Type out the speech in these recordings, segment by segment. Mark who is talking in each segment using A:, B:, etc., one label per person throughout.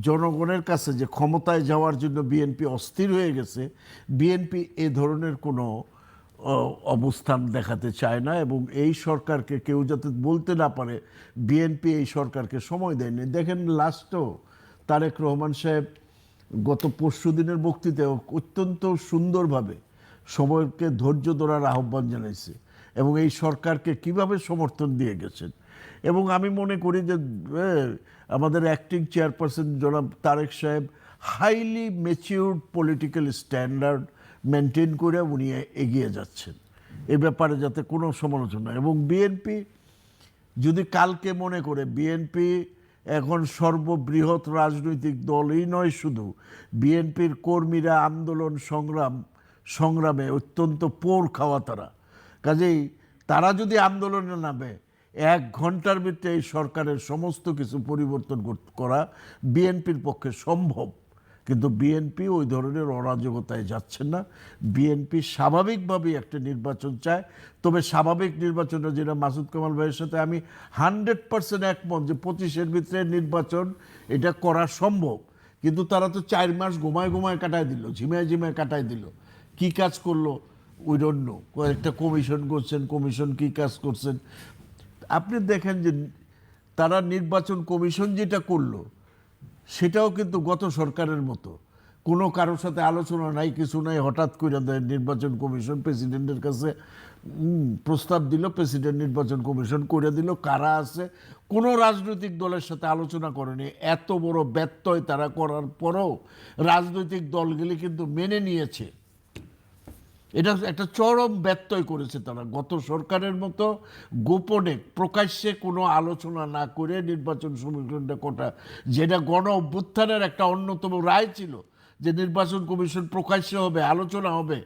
A: জনগণের কাছে যে ক্ষমতায় যাওয়ার জন্য বিএনপি অস্থির হয়ে গেছে, বিএনপি এ ধরনের কোনো অবস্থান দেখাতে চায় না এবং এই সরকারকে কেউ যাতে বলতে না পারে, বিএনপি এই সরকারকে সময় দেয়নি। দেখেন লাস্টও তারেক রহমান সাহেব গত পরশু দিনের বক্তৃতায় অত্যন্ত সুন্দরভাবে সময়কে ধৈর্য ধরার আহ্বান জানাইছে এবং এই সরকারকে কীভাবে সমর্থন দিয়ে গেছেন এবং আমি মনে করি যে আমাদের অ্যাক্টিং চেয়ারপারসন জনাব তারেক সাহেব highly matured political standard maintain করে উনি এগিয়ে যাচ্ছেন। এ ব্যাপারে যাতে কোনো সমালোচনা এবং বিএনপি যদি কালকে মনে করে বিএনপি এখন সর্ববৃহৎ রাজনৈতিক দলই নয় শুধু বিএনপির কর্মীরা আন্দোলন সংগ্রাম, সংগ্রামে অত্যন্ত পোর খাওয়া তারা। কাজেই তারা যদি আন্দোলনে নামে এক ঘণ্টার ভিতরে এই সরকারের সমস্ত কিছু পরিবর্তন করা বিএনপির পক্ষে সম্ভব। কিন্তু বিএনপি ওই ধরনের অরাজকতায় যাচ্ছেন না। বিএনপি স্বাভাবিকভাবেই একটা নির্বাচন চায়। তবে স্বাভাবিক নির্বাচনে যেটা মাসুদ কামাল ভাইয়ের সাথে আমি হান্ড্রেড পার্সেন্ট একমত যে পঁচিশের ভিতরে নির্বাচন এটা করা সম্ভব। কিন্তু তারা তো চার মাস ঘুমায় ঘুমায় কাটায় দিল, ঝিমায় ঝিমায় কাটায় দিল। কি কাজ করল? উই ডোন্ট একটা কমিশন করছেন, কমিশন কি কাজ করছেন? আপনি দেখেন যে তারা নির্বাচন কমিশন যেটা করল, সেটাও কিন্তু গত সরকারের মতো। কোনো কারোর সাথে আলোচনা নাই, কিছু নাই, হঠাৎ করে দেয় নির্বাচন কমিশন প্রেসিডেন্টের কাছে প্রস্তাব দিল, প্রেসিডেন্ট নির্বাচন কমিশন করে দিল, কারা আছে? কোনো রাজনৈতিক দলের সাথে আলোচনা করেনি। এত বড় ব্যত্যয় তারা করার পরেও রাজনৈতিক দলগুলি কিন্তু মেনে নিয়েছে। এটা একটা চরম ব্যত্যয় করেছে তারা। গত সরকারের মতো গোপনে প্রকাশ্যে কোনো আলোচনা না করে নির্বাচন সমীকরণটা কোটা, যেটা গণ অভ্যুত্থানের একটা অন্যতম রায় ছিল যে নির্বাচন কমিশন প্রকাশ্যে হবে, আলোচনা হবে।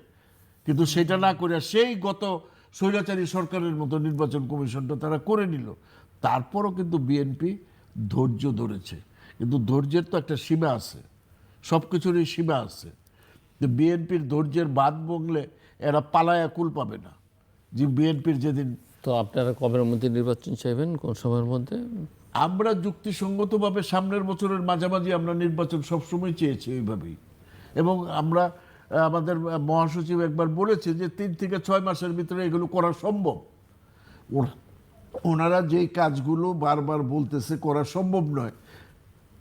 A: কিন্তু সেটা না করে সেই গত স্বৈরাচারী সরকারের মতো নির্বাচন কমিশনটা তারা করে নিল। তারপরও কিন্তু বিএনপি ধৈর্য ধরেছে। কিন্তু ধৈর্যের তো একটা সীমা আছে। সব কিছুরই সীমা আছে। যে বিএনপির ধৈর্যের বাদ বংলে এরা পালায়া কুল পাবে না। যে বিএনপির যেদিন
B: তো আপনারা কবের মধ্যে নির্বাচন চাইবেন? কোন সময়ের মধ্যে?
A: আমরা যুক্তিসঙ্গতভাবে সামনের বছরের মাঝামাঝি আমরা নির্বাচন সবসময় চেয়েছি ওইভাবেই এবং আমরা আমাদের মহাসচিব একবার বলেছে যে তিন থেকে ছয় মাসের ভিতরে এগুলো করা সম্ভব। ওনারা যেই কাজগুলো বারবার বলতেছে করা সম্ভব নয়।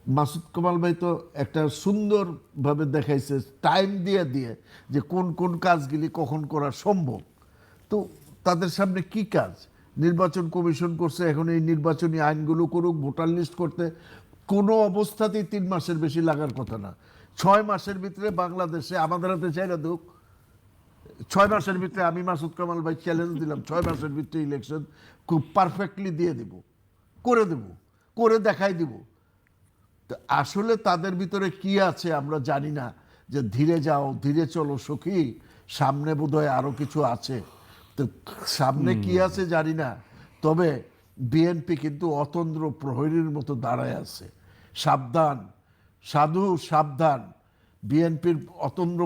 A: মাসুদ কামাল ভাই তো একটা সুন্দরভাবে দেখাইছে টাইম দিয়ে দিয়ে যে কোন কোন কাজগুলি কখন করা সম্ভব। তো তাদের সামনে কি কাজ? নির্বাচন কমিশন করছে, এখন এই নির্বাচনী আইনগুলো করুক, ভোটার লিস্ট করতে, কোনো অবস্থাতেই তিন মাসের বেশি লাগার কথা না। ছয় মাসের ভিতরে বাংলাদেশে, আমাদের হাতে চাইলে দুক ছয় মাসের ভিতরে আমি মাসুদ কামাল ভাই চ্যালেঞ্জ দিলাম, ছয় মাসের ভিতরে ইলেকশন খুব পারফেক্টলি দিয়ে দেব, করে দেব, করে দেখাই দিব। তো আসলে তাদের ভিতরে কি আছে আমরা জানি না যে ধীরে যাও ধীরে চলো সখী সামনে বোধহয় আরও কিছু আছে। তো সামনে কি আছে জানি না তবে বিএনপি কিন্তু অতন্দ্র প্রহরীর মতো দাঁড়ায় আছে। সাবধান সাধু সাবধান বিএনপির অতন্দ্র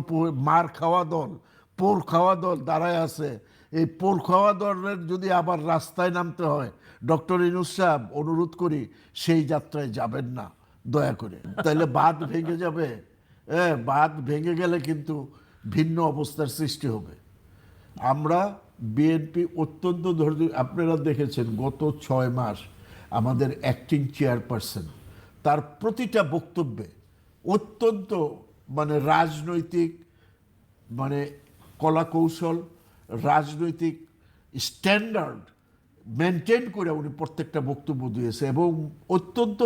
A: মার খাওয়া দল পোর খাওয়া দল দাঁড়ায় আছে। এই পোর খাওয়া দলের যদি আবার রাস্তায় নামতে হয় ডক্টর ইনুস সাহেব অনুরোধ করি সেই যাত্রায় যাবেন না। দয়া করে। তাহলে বাদ ভেঙে যাবে। হ্যাঁ বাদ ভেঙে গেলে কিন্তু ভিন্ন অবস্থার সৃষ্টি হবে। আমরা বিএনপি অত্যন্ত ধৈর্য, আপনারা দেখেছেন গত ছয় মাস আমাদের অ্যাক্টিং চেয়ারপারসন তার প্রতিটা বক্তব্যে অত্যন্ত মানে রাজনৈতিক মানে কলা কৌশল রাজনৈতিক স্ট্যান্ডার্ড মেনটেন করে উনি প্রত্যেকটা বক্তব্য দিয়েছে এবং অত্যন্ত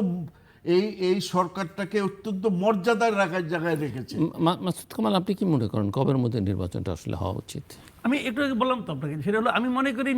A: এই এই সরকারটাকে অত্যন্ত মর্যাদায় রাখার জায়গায় রেখেছে।
B: মা- মাসুদ কামাল আপনি কি মনে করেন কবের মধ্যে নির্বাচনটা আসলে হওয়া উচিত?
C: আমি একটু আগে বললাম তো আপনাকে সেটা হলো আমি মনে করি